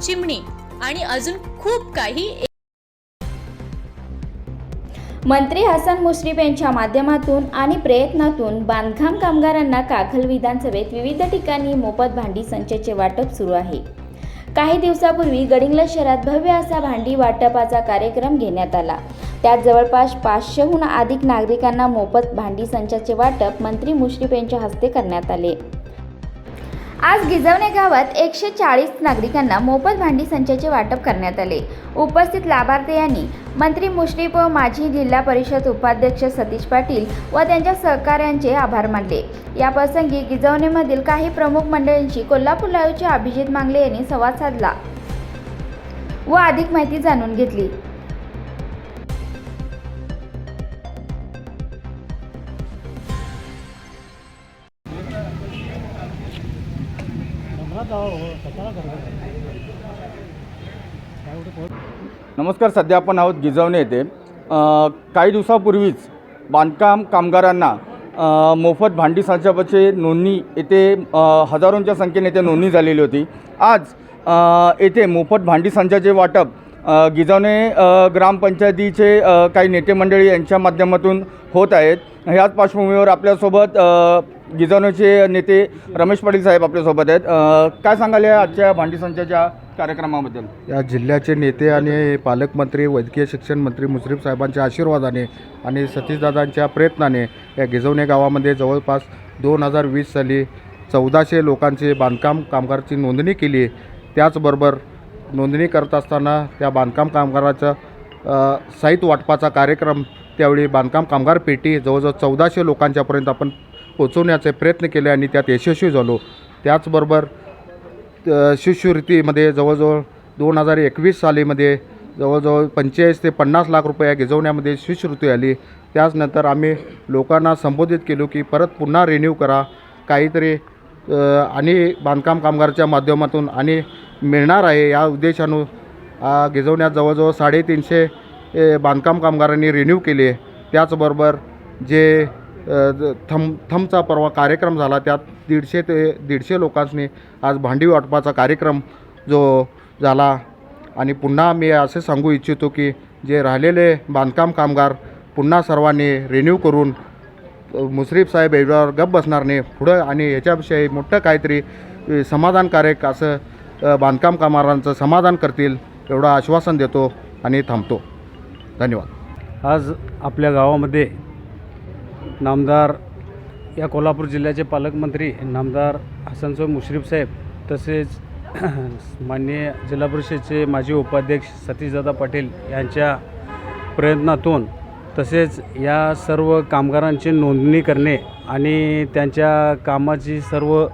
chimney आणि अजून खूप काही मंत्री हसन मुश्रीफ यांच्या माध्यमातून आणि प्रयत्नातून बांधकाम कामगारांना काखल विधानसभेत विविध ठिकाणी मोफत भांडी संचाचे वाटप सुरू आहे. काही दिवसापूर्वी गडिंगला शहरात भव्य असा भांडी वाटपाचा कार्यक्रम घेण्यात आला. त्यात जवळपास पाचशेहून अधिक नागरिकांना मोफत भांडी संचाचे वाटप मंत्री मुश्रीफ यांच्या हस्ते करण्यात आले. आज गिजवणे गावात एकशे चाळीस नागरिकांना मोफत भांडी संचाचे वाटप करण्यात आले. उपस्थित लाभार्थी मंत्री मुश्रीफ व माजी जिल्हा परिषद उपाध्यक्ष सतीश पाटील व त्यांच्या सहकाऱ्यांचे आभार मानले. या प्रसंगी गिजवणेमधील काही प्रमुख मंडळींशी कोल्हापूर लाईव्हचे अभिजित मांगले यांनी संवाद साधला व अधिक माहिती जाणून घेतली. नमस्कार सध्या आपण आहोत गिजवणे येथे. काही दिवसापूर्वीच बांधकाम कामगारांना मोफत भांडी साच्यापाचे नोंदणी येथे हजारोंच्या संख्येने येथे नोंदणी झालेली होती. आज येथे मोफत भांडी संचाचे वाटप गिजावणे ग्रामपंचायतीचे काही नेते मंडळी यांच्या माध्यमातून होत आहेत. ह्याच पार्श्वभूमीवर आपल्यासोबत गिजावणेचे नेते रमेश पाटील साहेब आपल्यासोबत आहेत. काय सांगाल या आजच्या भांडी संचाच्या कार्यक्रमाबद्दल? या जिल्ह्याचे नेते आणि पालकमंत्री वैद्यकीय शिक्षण मंत्री मुश्रीफ साहेबांच्या आशीर्वादाने आणि सतीशदादांच्या प्रयत्नाने या गिजवणे गावामध्ये जवळपास दोन हजार वीस साली चौदाशे लोकांचे बांधकाम कामगारची नोंदणी केली. त्याचबरोबर नोंदणी करत असताना त्या बांधकाम कामगाराचं साहित्य वाटपाचा कार्यक्रम त्यावेळी बांधकाम कामगार पेटी जवळजवळ चौदाशे लोकांच्यापर्यंत आपण पोचवण्याचे प्रयत्न केले आणि त्यात यशस्वी झालो. त्याचबरोबर शिष्यवृत्तीमध्ये जवळजवळ दोन हजार एकवीस सालीमध्ये जवळजवळ पंचेचाळीस ते पन्नास लाख रुपये गिजवण्यामध्ये शिष्यवृत्ती आली. त्याचनंतर आम्ही लोकांना संबोधित केलो की परत पुन्हा रिन्यू करा. काहीतरी आणि बांधकाम कामगारच्या माध्यमातून आणि मिळणार आहे. या उद्देशानु गिजवण्यात जवळजवळ साडेतीनशे ए, बांधकाम कामगारांनी रिन्यू केले त्याचबरोबर जे थम थमचा परवा कार्यक्रम झाला त्यात दीडशे ते दीडशे लोकांनी आज भांडी वाटपाचा कार्यक्रम जो झाला. आणि पुन्हा मी असे सांगू इच्छितो की जे राहिलेले बांधकाम कामगार पुन्हा सर्वांनी रिन्यू करून अ, मुश्रीफ साहेब याच्यावर गप बसणार नाही. पुढं आणि याच्याविषयी मोठं काहीतरी समाधानकारक असं बांधकाम कामगारांचं समाधान करतील एवढं आश्वासन देतो आणि थांबतो. धन्यवाद. आज आपल्या गावामध्ये नामदार या कोल्हापूर जिल्ह्याचे पालकमंत्री नामदार हसनसोब मुश्रीफ साहेब तसेच माननीय जिल्हा परिषदेचे माजी उपाध्यक्ष सतीशदादा पाटील यांच्या प्रयत्नातून तसेच या सर्व कामगारांची नोंदणी करणे आणि त्यांच्या कामाची सर्व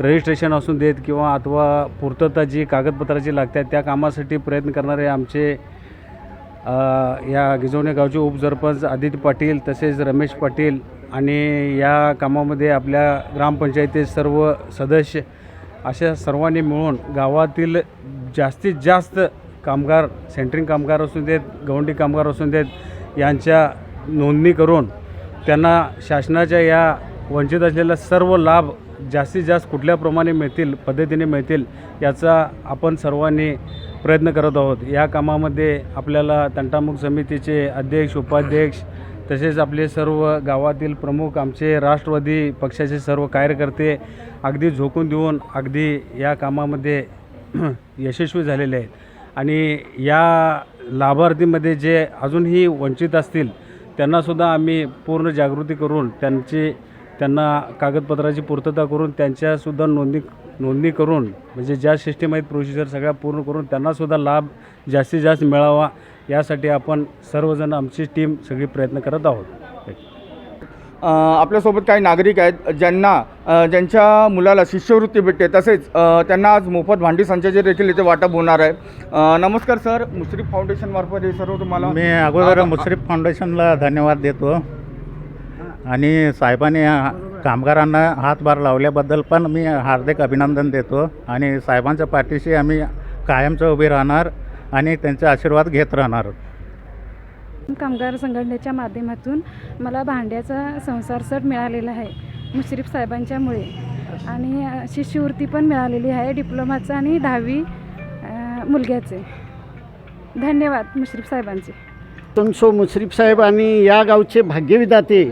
रजिस्ट्रेशन असून देत किंवा अथवा पूर्तता जी कागदपत्राची लागतात त्या कामासाठी प्रयत्न करणारे आमचे या गिजवणे गावचे उपसरपंच आदित्य पाटील तसेच रमेश पाटील आणि या कामामध्ये आपल्या ग्रामपंचायतीत सर्व सदस्य अशा सर्वांनी मिळून गावातील जास्तीत जास्त कामगार सेंटरिंग कामगार असून देत गवंडी कामगार असून देत यांच्या नोंदणी करून त्यांना शासनाच्या या वंचित असलेल्या सर्व लाभ जास्तीत जास्त कुठल्याप्रमाणे मिळतील पद्धतीने मिळतील याचा आपण सर्वांनी प्रयत्न करत आहोत. या कामामध्ये आपल्याला तंटामुख समितीचे अध्यक्ष उपाध्यक्ष तसेच आपले सर्व गावातील प्रमुख आमचे राष्ट्रवादी पक्षाचे सर्व कार्यकर्ते अगदी झोकून देऊन अगदी या कामामध्ये यशस्वी झालेले आहेत. आणि या लाभार्थीमध्ये जे अजूनही वंचित असतील त्यांनासुद्धा आम्ही पूर्ण जागृती करून त्यांची त्यांना कागदपत्राची पूर्तता करून त्यांच्यासुद्धा नोंदणी नोंदणी करून म्हणजे ज्या सिस्टीम आहेत प्रोसिजर सगळ्या पूर्ण करून त्यांनासुद्धा लाभ जास्तीत जास्त मिळावा यासाठी आपण सर्वजण आमची टीम सगळी प्रयत्न करत आहोत. आपल्यासोबत काही नागरिक आहेत ज्यांना ज्यांच्या मुलाला शिष्यवृत्ती भेटते तसेच त्यांना आज मोफत भांडी संचाचे देखील इथे वाटप होणार आहे. नमस्कार सर मुश्रीफ फाउंडेशनमार्फत हे सर्व तुम्हाला मी अगोदर मुश्रीफ फाउंडेशनला धन्यवाद देतो. आणि साहेबांनी कामगारांना हातभार लावल्याबद्दल पण मी हार्दिक अभिनंदन देतो. आणि साहेबांच्या पाठीशी आम्ही कायमचं उभे राहणार आणि त्यांचे आशीर्वाद घेत राहणार. कामगार संघटनेच्या माध्यमातून मला भांड्याचा संसार सट मिळालेला आहे मुश्रीफ साहेबांच्यामुळे. आणि शिष्यवृत्ती पण मिळालेली आहे डिप्लोमाचा आणि दहावी मुलग्याचे. धन्यवाद मुश्रीफ साहेबांचे. तनसो मुश्रीफ साहेब आणि या गावचे भाग्यविधाते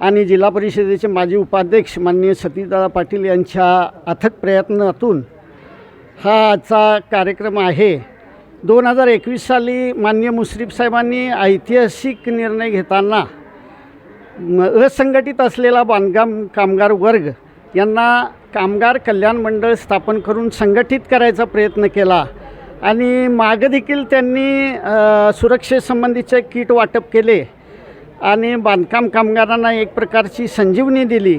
आणि जिल्हा परिषदेचे माजी उपाध्यक्ष माननीय सतीदादा पाटील यांच्या अथक प्रयत्नातून हा आजचा कार्यक्रम आहे. दोन हजार एकवीस साली माननीय मुश्रीफ साहेबांनी ऐतिहासिक निर्णय घेताना म- असंघटित असलेला बांधकाम कामगार वर्ग यांना कामगार कल्याण मंडळ स्थापन करून संघटित करायचा प्रयत्न केला आणि मागं देखील त्यांनी सुरक्षेसंबंधीचे किट वाटप केले. आणि बांधकाम कामगारांना एक प्रकारची संजीवनी दिली.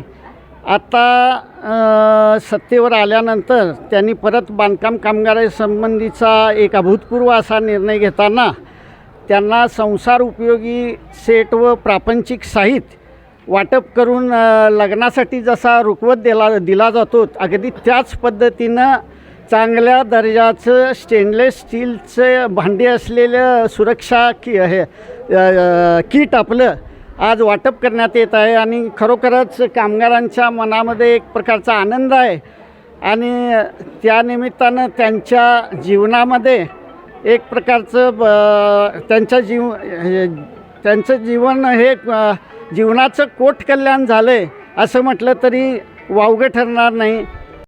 आता सत्तेवर आल्यानंतर त्यांनी परत बांधकाम कामगारांसंबंधीचा एक अभूतपूर्व असा निर्णय घेताना त्यांना संसार उपयोगी सेट व प्रापंचिक साहित्य वाटप करून लग्नासाठी जसा रुखवत दिला दिला जातो अगदी त्याच पद्धतीनं चांगल्या दर्जाचं स्टेनलेस स्टीलचं भांडी असलेलं सुरक्षा की हे किट आपलं आज वाटप करण्यात येत आहे आणि खरोखरच कामगारांच्या मनामध्ये एक प्रकारचा आनंद आहे. आणि त्यानिमित्तानं त्यांच्या जीवनामध्ये एक प्रकारचं ब- त्यांच्या जीव हे- त्यांचं जीवन हे जीवनाचं कोट कल्याण झालं आहे असं म्हटलं तरी वावगं ठरणार नाही.